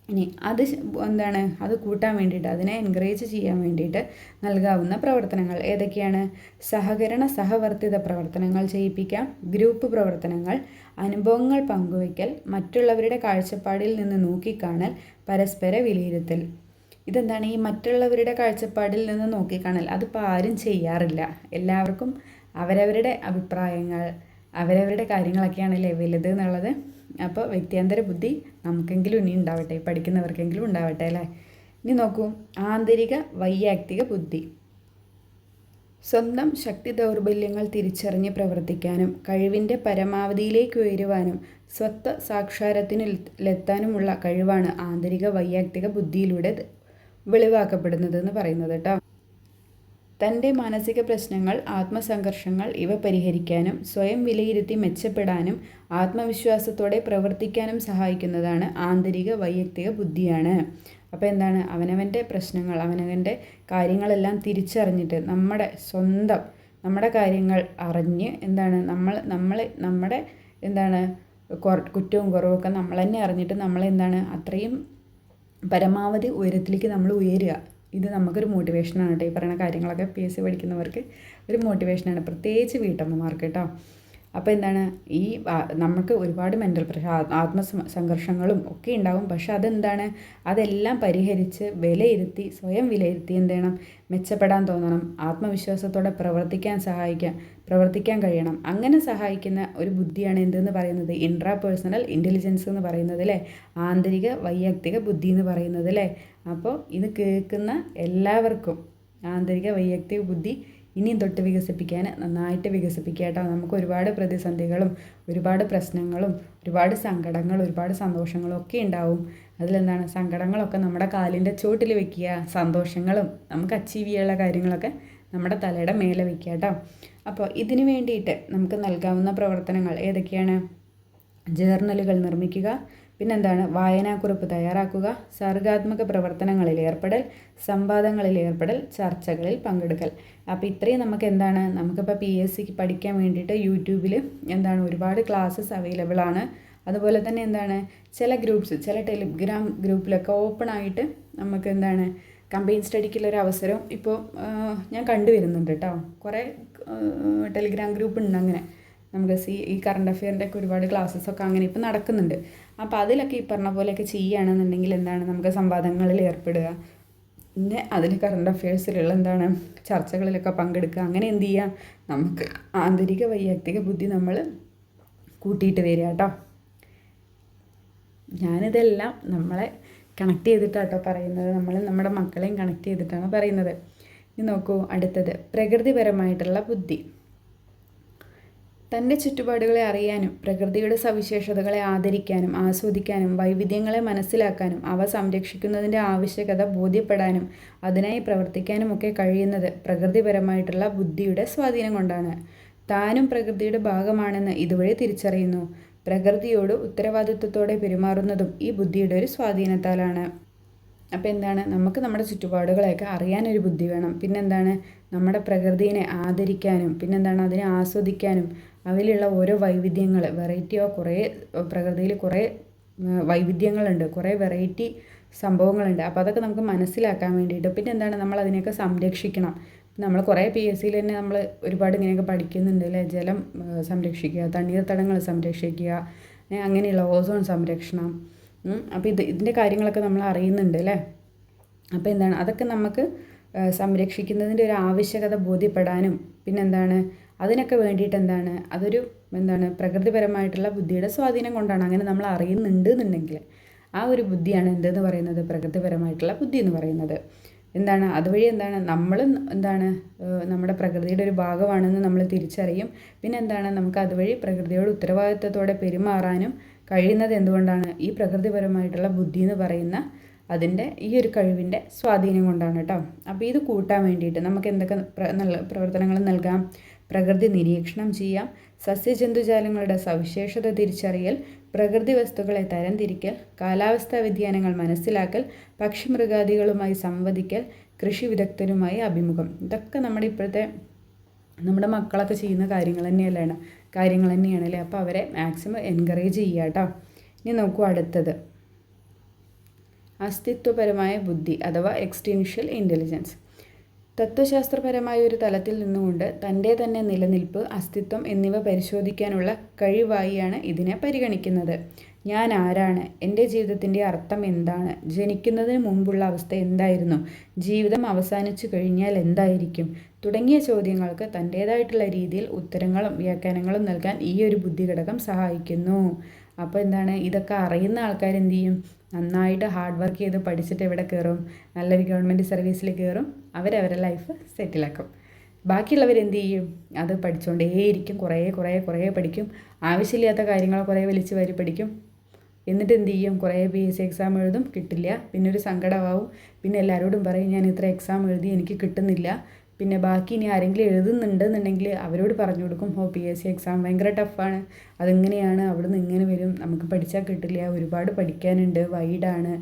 ഇനി അത് എന്താണ്? അത് കൂട്ടാൻ വേണ്ടിയിട്ട് അതിനെ എൻകറേജ് ചെയ്യാൻ വേണ്ടിയിട്ട് നൽകാവുന്ന പ്രവർത്തനങ്ങൾ ഏതൊക്കെയാണ്? സഹകരണ സഹവർത്തിത പ്രവർത്തനങ്ങൾ ചെയ്യിപ്പിക്കാം ഗ്രൂപ്പ് പ്രവർത്തനങ്ങൾ അനുഭവങ്ങൾ പങ്കുവയ്ക്കൽ മറ്റുള്ളവരുടെ കാഴ്ചപ്പാടിൽ നിന്ന് നോക്കിക്കാണൽ പരസ്പര വിലയിരുത്തൽ. ഇതെന്താണ്? ഈ മറ്റുള്ളവരുടെ കാഴ്ചപ്പാടിൽ നിന്ന് നോക്കിക്കാണൽ. അതിപ്പോൾ ആരും ചെയ്യാറില്ല. എല്ലാവർക്കും അവരവരുടെ അഭിപ്രായങ്ങൾ അവരവരുടെ കാര്യങ്ങളൊക്കെയാണല്ലേ വലുത് എന്നുള്ളത്. അപ്പോൾ വ്യക്തിയാന്തര ബുദ്ധി നമുക്കെങ്കിലും ഇനി ഉണ്ടാവട്ടെ പഠിക്കുന്നവർക്കെങ്കിലും ഉണ്ടാവട്ടെ അല്ലേ? ഇനി നോക്കൂ ആന്തരിക വൈയാക്തിക ബുദ്ധി. സ്വന്തം ശക്തി ദൗർബല്യങ്ങൾ തിരിച്ചറിഞ്ഞ് പ്രവർത്തിക്കാനും കഴിവിന്റെ പരമാവധിയിലേക്ക് ഉയരുവാനും സ്വത്വ സാക്ഷാരത്തിനെത്താനുമുള്ള കഴിവാണ് ആന്തരിക വൈയാക്തിക ബുദ്ധിയിലൂടെ വെളിവാക്കപ്പെടുന്നത് എന്ന് പറയുന്നത് കേട്ടോ. തന്റെ മാനസിക പ്രശ്നങ്ങൾ ആത്മസംഘർഷങ്ങൾ ഇവ പരിഹരിക്കാനും സ്വയം വിലയിരുത്തി മെച്ചപ്പെടാനും ആത്മവിശ്വാസത്തോടെ പ്രവർത്തിക്കാനും സഹായിക്കുന്നതാണ് ആന്തരിക വൈയക്തിക ബുദ്ധിയാണ്. അപ്പോൾ എന്താണ്? അവനവന്റെ പ്രശ്നങ്ങൾ അവനവന്റെ കാര്യങ്ങളെല്ലാം തിരിച്ചറിഞ്ഞിട്ട് നമ്മുടെ സ്വന്തം നമ്മുടെ കാര്യങ്ങൾ അറിഞ്ഞ് എന്താണ്? നമ്മൾ നമ്മൾ നമ്മുടെ എന്താണ്? കുറ്റവും കുറവൊക്കെ നമ്മൾ തന്നെ അറിഞ്ഞിട്ട് നമ്മളെന്താണ്? അത്രയും പരമാവധി ഉയരത്തിലേക്ക് നമ്മൾ ഉയരുക. ഇത് നമുക്കൊരു മോട്ടിവേഷനാണ് കേട്ടോ ഈ പറയുന്ന കാര്യങ്ങളൊക്കെ പി എസ് സി പഠിക്കുന്നവർക്ക്. ഒരു മോട്ടിവേഷനാണ് പ്രത്യേകിച്ച് വീട്ടമ്മമാർക്ക് കേട്ടോ അപ്പോൾ എന്താണ്? ഈ നമുക്ക് ഒരുപാട് മെന്റൽ പ്രഷർ ആത്മ സംഘർഷങ്ങളും ഒക്കെ ഉണ്ടാകും പക്ഷെ അതെന്താണ്? അതെല്ലാം പരിഹരിച്ച് വിലയിരുത്തി സ്വയം വിലയിരുത്തി എന്ത് ചെയ്യണം? മെച്ചപ്പെടാൻ തോന്നണം. ആത്മവിശ്വാസത്തോടെ പ്രവർത്തിക്കാൻ സഹായിക്കാം പ്രവർത്തിക്കാൻ കഴിയണം. അങ്ങനെ സഹായിക്കുന്ന ഒരു ബുദ്ധിയാണ് എന്തെന്ന് പറയുന്നത്? ഇൻട്രാ പേഴ്സണൽ ഇന്റലിജൻസ് എന്ന് പറയുന്നത് അല്ലേ? ആന്തരിക വൈയക്തിക ബുദ്ധി എന്ന് പറയുന്നത് അല്ലേ? അപ്പോൾ ഇത് കേൾക്കുന്ന എല്ലാവർക്കും ആന്തരിക വൈയക്തിക ബുദ്ധി ഇനിയും തൊട്ട് വികസിപ്പിക്കാൻ നന്നായിട്ട് വികസിപ്പിക്കുക കേട്ടോ. നമുക്ക് ഒരുപാട് പ്രതിസന്ധികളും ഒരുപാട് പ്രശ്നങ്ങളും ഒരുപാട് സങ്കടങ്ങളും ഒരുപാട് സന്തോഷങ്ങളും ഒക്കെ ഉണ്ടാവും. അതിലെന്താണ്? സങ്കടങ്ങളൊക്കെ നമ്മുടെ കാലിന്റെ ചുവട്ടിൽ വെക്കുക സന്തോഷങ്ങളും നമുക്ക് അച്ചീവ് ചെയ്യാനുള്ള കാര്യങ്ങളൊക്കെ നമ്മുടെ തലയുടെ മേലെ വെക്കുക കേട്ടോ. അപ്പോൾ ഇതിന് വേണ്ടിയിട്ട് നമുക്ക് നൽകാവുന്ന പ്രവർത്തനങ്ങൾ ഏതൊക്കെയാണ്? ജേർണലുകൾ നിർമ്മിക്കുക പിന്നെന്താണ്? വായനാക്കുറിപ്പ് തയ്യാറാക്കുക സർഗാത്മക പ്രവർത്തനങ്ങളിൽ ഏർപ്പെടൽ സംവാദങ്ങളിൽ ഏർപ്പെടൽ ചർച്ചകളിൽ പങ്കെടുക്കൽ. അപ്പോൾ ഇത്രയും നമുക്ക് എന്താണ്? നമുക്കിപ്പോൾ പി എസ് സിക്ക് പഠിക്കാൻ വേണ്ടിയിട്ട് യൂട്യൂബിൽ എന്താണ്? ഒരുപാട് ക്ലാസ്സസ് അവൈലബിൾ ആണ്. അതുപോലെ തന്നെ എന്താണ്? ചില ഗ്രൂപ്പ്സ് ചില ടെലിഗ്രാം ഗ്രൂപ്പിലൊക്കെ ഓപ്പൺ ആയിട്ട് നമുക്ക് എന്താണ്? കമ്പൈൻ സ്റ്റഡിക്കുള്ളൊരു അവസരം ഇപ്പോൾ ഞാൻ കണ്ടുവരുന്നുണ്ട് കേട്ടോ. കുറേ ടെലിഗ്രാം ഗ്രൂപ്പ് ഉണ്ട് അങ്ങനെ. നമുക്ക് സി ഈ കറണ്ട് അഫെയറിന്റെ ഒക്കെ ഒരുപാട് ക്ലാസ്സസൊക്കെ അങ്ങനെ ഇപ്പോൾ നടക്കുന്നുണ്ട്. അപ്പോൾ അതിലൊക്കെ ഈ പറഞ്ഞ പോലെയൊക്കെ ചെയ്യുകയാണെന്നുണ്ടെങ്കിൽ എന്താണ് നമുക്ക് സംവാദങ്ങളിൽ ഏർപ്പെടുക? പിന്നെ അതിൽ കറണ്ട് അഫയേഴ്സിലുള്ള എന്താണ് ചർച്ചകളിലൊക്കെ പങ്കെടുക്കുക? അങ്ങനെ എന്ത് ചെയ്യുക? നമുക്ക് ആന്തരിക വൈയക്തിക ബുദ്ധി നമ്മൾ കൂട്ടിയിട്ട് വരിക കേട്ടോ. ഞാനിതെല്ലാം നമ്മളെ കണക്ട് ചെയ്തിട്ടാട്ടോ പറയുന്നത്. നമ്മൾ നമ്മുടെ മക്കളെയും കണക്ട് ചെയ്തിട്ടാണ് പറയുന്നത്. ഇനി നോക്കൂ അടുത്തത്. പ്രകൃതിപരമായിട്ടുള്ള ബുദ്ധി. തന്റെ ചുറ്റുപാടുകളെ അറിയാനും പ്രകൃതിയുടെ സവിശേഷതകളെ ആദരിക്കാനും ആസ്വദിക്കാനും വൈവിധ്യങ്ങളെ മനസ്സിലാക്കാനും അവ സംരക്ഷിക്കുന്നതിന്റെ ആവശ്യകത ബോധ്യപ്പെടാനും അതിനായി പ്രവർത്തിക്കാനുമൊക്കെ കഴിയുന്നത് പ്രകൃതിപരമായിട്ടുള്ള ബുദ്ധിയുടെ സ്വാധീനം കൊണ്ടാണ്. താനും പ്രകൃതിയുടെ ഭാഗമാണെന്ന് ഇതുവഴി തിരിച്ചറിയുന്നു. പ്രകൃതിയോട് ഉത്തരവാദിത്വത്തോടെ പെരുമാറുന്നതും ഈ ബുദ്ധിയുടെ ഒരു സ്വാധീനത്താലാണ്. അപ്പോൾ എന്താണ്? നമുക്ക് നമ്മുടെ ചുറ്റുപാടുകളെയൊക്കെ അറിയാനൊരു ബുദ്ധി വേണം. പിന്നെന്താണ്? നമ്മുടെ പ്രകൃതിയെ ആദരിക്കാനും പിന്നെന്താണ്? അതിനെ ആസ്വദിക്കാനും അതിലുള്ള ഓരോ വൈവിധ്യങ്ങൾ വെറൈറ്റി ഓഫ് കുറേ പ്രകൃതിയിൽ കുറേ വൈവിധ്യങ്ങളുണ്ട് കുറേ വെറൈറ്റി സംഭവങ്ങളുണ്ട്. അപ്പോൾ അതൊക്കെ നമുക്ക് മനസ്സിലാക്കാൻ വേണ്ടിയിട്ട് പിന്നെ എന്താണ് നമ്മൾ അതിനെയൊക്കെ സംരക്ഷിക്കണം. നമ്മൾ കുറേ പി എസ് സിയിൽ തന്നെ നമ്മൾ ഒരുപാട് ഇങ്ങനെയൊക്കെ പഠിക്കുന്നുണ്ട് അല്ലേ? ജലം സംരക്ഷിക്കുക തണ്ണീർത്തടങ്ങൾ സംരക്ഷിക്കുക അങ്ങനെയുള്ള ഓസോൺ സംരക്ഷണം. അപ്പോൾ ഇത് ഇതിന്റെ കാര്യങ്ങളൊക്കെ നമ്മൾ അറിയുന്നുണ്ട് അല്ലേ? അപ്പോൾ എന്താണ്? അതൊക്കെ നമുക്ക് സംരക്ഷിക്കുന്നതിന്റെ ഒരു ആവശ്യകത ബോധ്യപ്പെടാനും പിന്നെന്താണ് അതിനൊക്കെ വേണ്ടിയിട്ട് എന്താണ് അതൊരു എന്താണ് പ്രകൃതിപരമായിട്ടുള്ള ബുദ്ധിയുടെ സ്വാധീനം കൊണ്ടാണ്. അങ്ങനെ നമ്മൾ അറിയുന്നുണ്ട് എന്നുണ്ടെങ്കിൽ ആ ഒരു ബുദ്ധിയാണ് എന്തെന്ന് പറയുന്നത്? പ്രകൃതിപരമായിട്ടുള്ള ബുദ്ധി എന്ന് പറയുന്നത്. എന്താണ്? അതുവഴി എന്താണ്? നമ്മൾ എന്താണ്? നമ്മുടെ പ്രകൃതിയുടെ ഒരു ഭാഗമാണെന്ന് നമ്മൾ തിരിച്ചറിയും. പിന്നെ എന്താണ്? നമുക്ക് അതുവഴി പ്രകൃതിയോട് ഉത്തരവാദിത്വത്തോടെ പെരുമാറാനും കഴിയുന്നത് എന്തുകൊണ്ടാണ്? ഈ പ്രകൃതിപരമായിട്ടുള്ള ബുദ്ധി എന്ന് പറയുന്ന അതിന്റെ ഈ ഒരു കഴിവിന്റെ സ്വാധീനം കൊണ്ടാണ് കേട്ടോ. അപ്പോൾ ഇത് കൂട്ടാൻ വേണ്ടിയിട്ട് നമുക്ക് എന്തൊക്കെ പ്രവർത്തനങ്ങൾ നൽകാം? പ്രകൃതി നിരീക്ഷണം ചെയ്യാം. സസ്യജന്തുജാലങ്ങളുടെ സവിശേഷത തിരിച്ചറിയൽ പ്രകൃതി വസ്തുക്കളെ തരംതിരിക്കൽ കാലാവസ്ഥാ വ്യതിയാനങ്ങൾ മനസ്സിലാക്കൽ പക്ഷിമൃഗാദികളുമായി സംവദിക്കൽ കൃഷി വിദഗ്ധരുമായി അഭിമുഖം. ഇതൊക്കെ നമ്മുടെ ഇപ്പോഴത്തെ നമ്മുടെ മക്കളൊക്കെ ചെയ്യുന്ന കാര്യങ്ങൾ തന്നെയല്ലാണ്. കാര്യങ്ങൾ തന്നെയാണല്ലേ? അപ്പോൾ അവരെ മാക്സിമം എൻകറേജ് ചെയ്യുക കേട്ടോ. ഇനി നോക്കൂ അടുത്തത്. അസ്തിത്വപരമായ ബുദ്ധി അഥവാ എക്സ്റ്റീൻഷ്യൽ ഇന്റലിജൻസ് തത്വശാസ്ത്രപരമായ ഒരു തലത്തിൽ നിന്നുകൊണ്ട് തന്റെ തന്നെ നിലനിൽപ്പ് അസ്തിത്വം എന്നിവ പരിശോധിക്കാനുള്ള കഴിവായിയാണ് ഇതിനെ പരിഗണിക്കുന്നത്. ഞാൻ ആരാണ്? എന്റെ ജീവിതത്തിന്റെ അർത്ഥം എന്താണ്? ജനിക്കുന്നതിന് മുമ്പുള്ള അവസ്ഥ എന്തായിരുന്നു? ജീവിതം അവസാനിച്ചു കഴിഞ്ഞാൽ എന്തായിരിക്കും? തുടങ്ങിയ ചോദ്യങ്ങൾക്ക് തന്റേതായിട്ടുള്ള രീതിയിൽ ഉത്തരങ്ങളും വ്യാഖ്യാനങ്ങളും നൽകാൻ ഈ ഒരു ബുദ്ധിഘടകം സഹായിക്കുന്നു. അപ്പോൾ എന്താണ്? ഇതൊക്കെ അറിയുന്ന ആൾക്കാർ ചെയ്യും? നന്നായിട്ട് ഹാർഡ് വർക്ക് ചെയ്ത് പഠിച്ചിട്ട് എവിടെ കയറും നല്ലൊരു ഗവൺമെന്റ് സർവീസിൽ കയറും അവരവരെ ലൈഫ് സെറ്റിലാക്കും ബാക്കിയുള്ളവർ എന്ത് ചെയ്യും? അത് പഠിച്ചുകൊണ്ടേയിരിക്കും കുറേ കുറേ കുറേ പഠിക്കും. ആവശ്യമില്ലാത്ത കാര്യങ്ങൾ കുറേ വലിച്ചു വാരി പഠിക്കും. എന്നിട്ട് എന്ത് ചെയ്യും? കുറേ പി എസ് സി എക്സാം എഴുതും കിട്ടില്ല. പിന്നെ ഒരു സങ്കടമാവും. പിന്നെ എല്ലാവരോടും പറയും ഞാൻ ഇത്ര എക്സാം എഴുതി എനിക്ക് കിട്ടുന്നില്ല. പിന്നെ ബാക്കി ഇനി ആരെങ്കിലും എഴുതുന്നുണ്ടെന്നുണ്ടെങ്കിൽ അവരോട് പറഞ്ഞു കൊടുക്കും ഓ പി എസ് സി എക്സാം ഭയങ്കര ടഫാണ് അതെങ്ങനെയാണ്? അവിടെ നിന്ന് ഇങ്ങനെ വരും. നമുക്ക് പഠിച്ചാൽ കിട്ടില്ല. ഒരുപാട് പഠിക്കാനുണ്ട്. വൈഡാണ്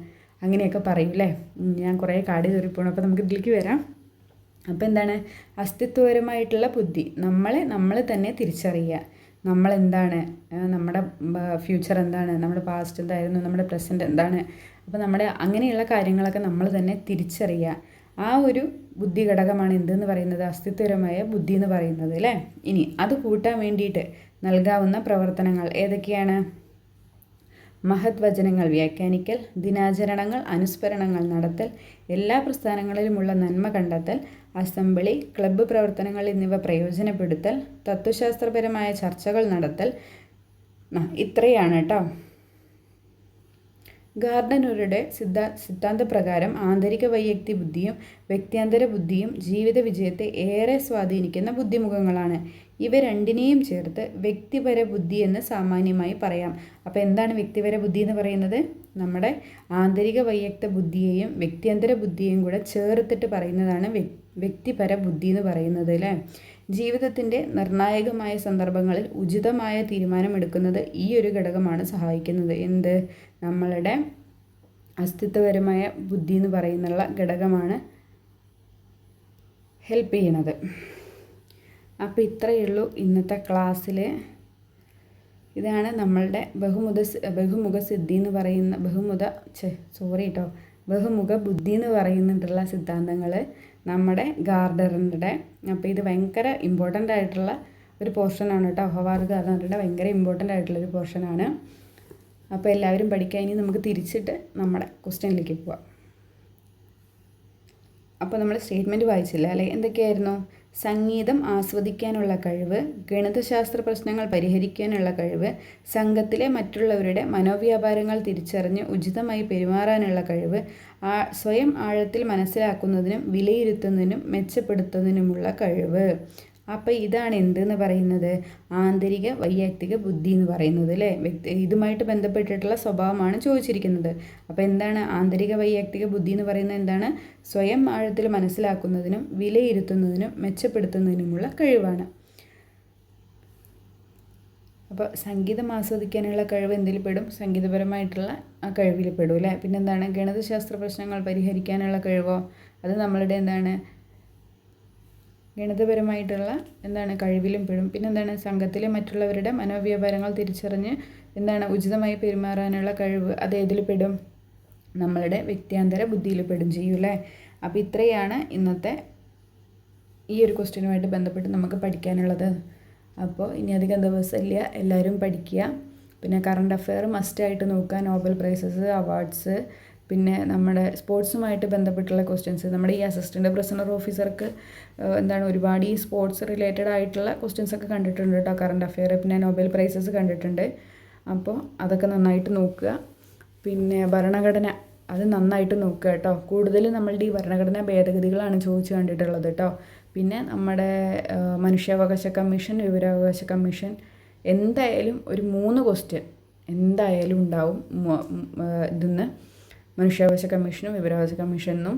അങ്ങനെയൊക്കെ പറയും അല്ലേ ഞാൻ കുറേ കാട് കയറിപ്പോണം അപ്പോൾ നമുക്ക് ഇതിലേക്ക് വരാം. അപ്പോൾ എന്താണ്? അസ്തിത്വപരമായിട്ടുള്ള ബുദ്ധി. നമ്മളെ നമ്മൾ തന്നെ തിരിച്ചറിയുക. നമ്മളെന്താണ്? നമ്മുടെ ഫ്യൂച്ചർ എന്താണ്? നമ്മുടെ പാസ്റ്റ് എന്തായിരുന്നു? നമ്മുടെ പ്രസന്റ് എന്താണ്? അപ്പോൾ നമ്മുടെ അങ്ങനെയുള്ള കാര്യങ്ങളൊക്കെ നമ്മൾ തന്നെ തിരിച്ചറിയുക. ആ ഒരു ബുദ്ധി ഘടകമാണ് എന്തെന്ന് പറയുന്നത്? അസ്തിത്വപരമായ ബുദ്ധി എന്ന് പറയുന്നത് അല്ലേ? ഇനി അത് കൂട്ടാൻ വേണ്ടിയിട്ട് നൽകാവുന്ന പ്രവർത്തനങ്ങൾ ഏതൊക്കെയാണ്? മഹത് വചനങ്ങൾ വ്യാഖ്യാനിക്കൽ ദിനാചരണങ്ങൾ അനുസ്മരണങ്ങൾ നടത്തൽ എല്ലാ പ്രസ്ഥാനങ്ങളിലുമുള്ള നന്മ കണ്ടെത്തൽ അസംബ്ലി ക്ലബ്ബ് പ്രവർത്തനങ്ങൾ എന്നിവ പ്രയോജനപ്പെടുത്തൽ തത്വശാസ്ത്രപരമായ ചർച്ചകൾ നടത്തൽ. ഇത്രയാണ് കേട്ടോ. ഗാർഡനറുടെ സിദ്ധാ സിദ്ധാന്തപ്രകാരം ആന്തരിക വൈയക്തി ബുദ്ധിയും വ്യക്തിയാന്തര ബുദ്ധിയും ജീവിത വിജയത്തെ ഏറെ സ്വാധീനിക്കുന്ന ബുദ്ധിമുഖങ്ങളാണ്. ഇവ രണ്ടിനെയും ചേർത്ത് വ്യക്തിപര ബുദ്ധി എന്ന് സാമാന്യമായി പറയാം. അപ്പോൾ എന്താണ് വ്യക്തിപര ബുദ്ധി എന്ന് പറയുന്നത്? നമ്മുടെ ആന്തരിക വൈയക്ത ബുദ്ധിയെയും വ്യക്തിയാന്തര ബുദ്ധിയെയും കൂടെ ചേർത്തിട്ട് പറയുന്നതാണ് വ്യക്തിപര ബുദ്ധി എന്ന് പറയുന്നത് അല്ലേ? ജീവിതത്തിന്റെ നിർണായകമായ സന്ദർഭങ്ങളിൽ ഉചിതമായ തീരുമാനമെടുക്കുന്നത് ഈ ഒരു ഘടകമാണ് സഹായിക്കുന്നത്. എന്ത്? നമ്മളുടെ അസ്തിത്വപരമായ ബുദ്ധി എന്ന് പറയുന്നുള്ള ഘടകമാണ് ഹെൽപ്പ് ചെയ്യണത്. അപ്പോൾ ഇത്രയേ ഉള്ളൂ ഇന്നത്തെ ക്ലാസ്സിൽ ഇതാണ് നമ്മളുടെ ബഹുമുഖ ബഹുമുഖ സിദ്ധി എന്ന് പറയുന്ന ബഹുമുഖ സോറി കേട്ടോ ബഹുമുഖ ബുദ്ധി എന്ന് പറയുന്നിട്ടുള്ള സിദ്ധാന്തങ്ങൾ നമ്മുടെ ഗാർഡറിന്റെ അപ്പോൾ ഇത് ഭയങ്കര ഇമ്പോർട്ടന്റ് ആയിട്ടുള്ള ഒരു പോർഷനാണ് കേട്ടോ. ഹവാർഡ് ഗാർഡറിന്റെ ഭയങ്കര ഇമ്പോർട്ടന്റ് ആയിട്ടുള്ള ഒരു പോർഷനാണ് അപ്പോൾ എല്ലാവരും പഠിക്കാൻ ഇനി നമുക്ക് തിരിച്ചിട്ട് നമ്മുടെ ക്വസ്റ്റ്യനിലേക്ക് പോവാം. അപ്പോൾ നമ്മൾ സ്റ്റേറ്റ്മെന്റ് വായിച്ചില്ല? അല്ലേ? എന്തൊക്കെയായിരുന്നു? സംഗീതം ആസ്വദിക്കാനുള്ള കഴിവ് ഗണിതശാസ്ത്ര പ്രശ്നങ്ങൾ പരിഹരിക്കാനുള്ള കഴിവ് സംഘത്തിലെ മറ്റുള്ളവരുടെ മനോവ്യാപാരങ്ങൾ തിരിച്ചറിഞ്ഞ് ഉചിതമായി പെരുമാറാനുള്ള കഴിവ് സ്വയം ആഴത്തിൽ മനസ്സിലാക്കുന്നതിനും വിലയിരുത്തുന്നതിനും മെച്ചപ്പെടുത്തുന്നതിനുമുള്ള കഴിവ്. അപ്പോൾ ഇതാണ് എന്തെന്ന് പറയുന്നത്? ആന്തരിക വൈയക്തിക ബുദ്ധി എന്ന് പറയുന്നത് അല്ലേ വ്യക്തി ഇതുമായിട്ട് ബന്ധപ്പെട്ടിട്ടുള്ള സ്വഭാവമാണ് ചോദിച്ചിരിക്കുന്നത്. അപ്പോൾ എന്താണ് ആന്തരിക വൈയക്തിക ബുദ്ധി എന്ന് പറയുന്നത് എന്താണ്? സ്വയം ആഴത്തിൽ മനസ്സിലാക്കുന്നതിനും വിലയിരുത്തുന്നതിനും മെച്ചപ്പെടുത്തുന്നതിനുമുള്ള കഴിവാണ്. അപ്പോൾ സംഗീതം ആസ്വദിക്കാനുള്ള കഴിവ് എന്തിൽ പെടും സംഗീതപരമായിട്ടുള്ള ആ കഴിവിൽ പെടും അല്ലേ? പിന്നെ എന്താണ് ഗണിതശാസ്ത്ര പ്രശ്നങ്ങൾ പരിഹരിക്കാനുള്ള കഴിവോ? അത് നമ്മളുടെ എന്താണ്? ഗണിതപരമായിട്ടുള്ള എന്താണ്? കഴിവിലും പെടും. പിന്നെ എന്താണ് സംഘത്തിലെ മറ്റുള്ളവരുടെ മനോവ്യാപാരങ്ങൾ തിരിച്ചറിഞ്ഞ് എന്താണ്? ഉചിതമായി പെരുമാറാനുള്ള കഴിവ് അത് ഏതിൽ പെടും നമ്മളുടെ വ്യക്തിയാന്തര ബുദ്ധിയിൽ പെടും അല്ലേ? അപ്പോൾ ഇത്രയാണ് ഇന്നത്തെ ഈ ഒരു ക്വസ്റ്റ്യനുമായിട്ട് ബന്ധപ്പെട്ട് നമുക്ക് പഠിക്കാനുള്ളത്. അപ്പോൾ ഇനി അധികം ദിവസമില്ല. എല്ലാവരും പഠിക്കുക. പിന്നെ കറണ്ട് അഫെയർ മസ്റ്റായിട്ട് നോക്കുക. നോബൽ പ്രൈസസ് അവാർഡ്സ് പിന്നെ നമ്മുടെ സ്പോർട്സുമായിട്ട് ബന്ധപ്പെട്ടുള്ള ക്വസ്റ്റ്യൻസ് നമ്മുടെ ഈ അസിസ്റ്റന്റ് പ്രസിഡന്റ് ഓഫീസർക്ക് എന്താണ് ഒരുപാട് ഈ സ്പോർട്സ് റിലേറ്റഡ് ആയിട്ടുള്ള ക്വസ്റ്റ്യൻസ് ഒക്കെ കണ്ടിട്ടുണ്ട് കേട്ടോ കറണ്ട് അഫെയർ പിന്നെ നോബൽ പ്രൈസസ് കണ്ടിട്ടുണ്ട്. അപ്പോൾ അതൊക്കെ നന്നായിട്ട് നോക്കുക. പിന്നെ ഭരണഘടന അത് നന്നായിട്ട് നോക്കുക കേട്ടോ. കൂടുതൽ നമ്മളുടെ ഈ ഭരണഘടനാ ഭേദഗതികളാണ് ചോദിച്ചു കണ്ടിട്ടുള്ളത് കേട്ടോ. പിന്നെ നമ്മുടെ മനുഷ്യാവകാശ കമ്മീഷൻ വിവരാവകാശ കമ്മീഷൻ എന്തായാലും ഒരു മൂന്ന് ക്വസ്റ്റ്യൻ എന്തായാലും ഉണ്ടാവും ഇതിന്ന്. മനുഷ്യാവകാശ കമ്മീഷനും വിവരാവകാശ കമ്മീഷനും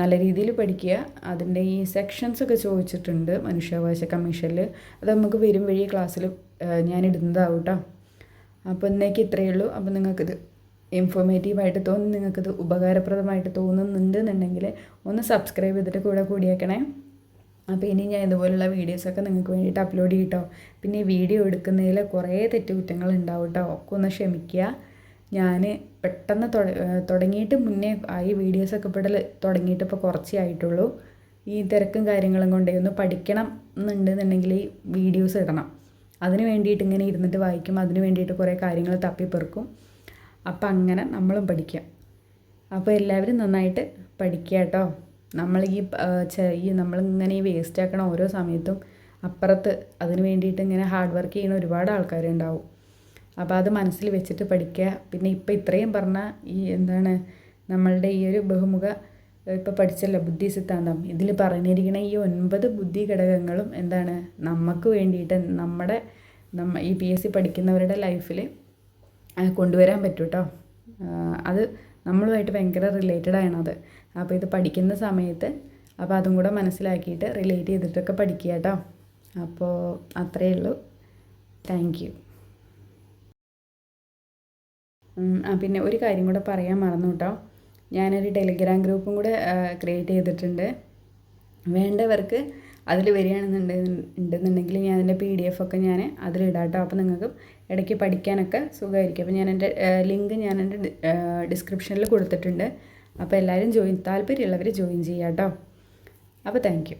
നല്ല രീതിയിൽ പഠിക്കുക. അതിന്റെ ഈ സെക്ഷൻസ് ഒക്കെ ചോദിച്ചിട്ടുണ്ട് മനുഷ്യാവകാശ കമ്മീഷനിൽ അത് നമുക്ക് വരും വഴി ക്ലാസ്സിൽ ഞാൻ ഇടുന്നതാവും കേട്ടോ അപ്പോൾ ഇന്നേക്ക് ഇത്രയേ ഉള്ളൂ. അപ്പോൾ നിങ്ങൾക്കിത് ഇൻഫോർമേറ്റീവായിട്ട് തോന്നി നിങ്ങൾക്കിത് ഉപകാരപ്രദമായിട്ട് തോന്നുന്നുണ്ട് എന്നുണ്ടെങ്കിൽ ഒന്ന് സബ്സ്ക്രൈബ് ചെയ്തിട്ട് കൂടെ കൂടിയേക്കണേ. അപ്പോൾ ഇനി ഞാൻ ഇതുപോലുള്ള വീഡിയോസൊക്കെ നിങ്ങൾക്ക് വേണ്ടിയിട്ട് അപ്ലോഡ് ചെയ്യട്ടോ. പിന്നെ ഈ വീഡിയോ എടുക്കുന്നതിൽ കുറേ തെറ്റുകുറ്റങ്ങൾ ഉണ്ടാവും കേട്ടോ ഒക്കെ ഒന്ന് ക്ഷമിക്കുക. ഞാൻ പെട്ടെന്ന് തുടങ്ങിയിട്ട് മുന്നേ ഈ വീഡിയോസൊക്കെ ഇപ്പോൾ തുടങ്ങിയിട്ട് ഇപ്പോൾ കുറച്ചേ ആയിട്ടുള്ളൂ. ഈ തിരക്കും കാര്യങ്ങളും കൊണ്ടേ ഒന്ന് പഠിക്കണം എന്നുണ്ടെന്നുണ്ടെങ്കിൽ ഈ വീഡിയോസ് ഇടണം. അതിന് വേണ്ടിയിട്ട് ഇങ്ങനെ ഇരുന്നിട്ട് വായിക്കും. അതിന് വേണ്ടിയിട്ട് കുറേ കാര്യങ്ങൾ തപ്പിപ്പെറുക്കും. അപ്പം അങ്ങനെ നമ്മളും പഠിക്കാം. അപ്പോൾ എല്ലാവരും നന്നായിട്ട് പഠിക്കുക കേട്ടോ നമ്മൾ ഈ ഈ നമ്മളിങ്ങനെ ഈ വേസ്റ്റ് ആക്കണ ഓരോ സമയത്തും അപ്പുറത്ത് അതിന് വേണ്ടിയിട്ട് ഇങ്ങനെ ഹാർഡ് വർക്ക് ചെയ്യുന്ന ഒരുപാട് ആൾക്കാരുണ്ടാവും. അപ്പോൾ അത് മനസ്സിൽ വെച്ചിട്ട് പഠിക്കുക. പിന്നെ ഇപ്പം ഇത്രയും പറഞ്ഞ ഈ എന്താണ് നമ്മളുടെ ഈ ഒരു ബഹുമുഖ ഇപ്പോൾ പഠിച്ചല്ലോ ബുദ്ധി സിദ്ധാന്തം ഇതിൽ പറഞ്ഞിരിക്കുന്ന ഈ ഒൻപത് ബുദ്ധി ഘടകങ്ങളും എന്താണ് നമുക്ക് വേണ്ടിയിട്ട് നമ്മുടെ നമ്മ ഈ പി എസ് സി പഠിക്കുന്നവരുടെ ലൈഫിൽ കൊണ്ടുവരാൻ പറ്റൂട്ടോ. അത് നമ്മളുമായിട്ട് ഭയങ്കര റിലേറ്റഡ് ആണത്. അപ്പോൾ ഇത് പഠിക്കുന്ന സമയത്ത് അപ്പോൾ അതും കൂടെ മനസ്സിലാക്കിയിട്ട് റിലേറ്റ് ചെയ്തിട്ടൊക്കെ പഠിക്കുക കേട്ടോ. അപ്പോൾ അത്രയേ ഉള്ളൂ. താങ്ക് യു പിന്നെ ഒരു കാര്യം കൂടെ പറയാൻ മറന്നു കേട്ടോ. ഞാനൊരു ടെലിഗ്രാം ഗ്രൂപ്പും കൂടെ ക്രിയേറ്റ് ചെയ്തിട്ടുണ്ട്. വേണ്ടവർക്ക് അതിൽ വരികയാണെന്നുണ്ടെങ്കിൽ ഉണ്ടെന്നുണ്ടെങ്കിൽ ഞാൻ അതിന്റെ പി ഡി എഫ് ഒക്കെ ഞാൻ അതിലിടാം കേട്ടോ. അപ്പോൾ നിങ്ങൾക്ക് ഇടയ്ക്ക് പഠിക്കാനൊക്കെ സുഖമായിരിക്കും. അപ്പോൾ ഞാൻ എന്റെ ലിങ്ക് ഞാൻ എന്റെ ഡിസ്ക്രിപ്ഷനിൽ കൊടുത്തിട്ടുണ്ട്. അപ്പോൾ എല്ലാവരും ജോയിൻ താല്പര്യമുള്ളവർ ജോയിൻ ചെയ്യാം കേട്ടോ. അപ്പോൾ താങ്ക്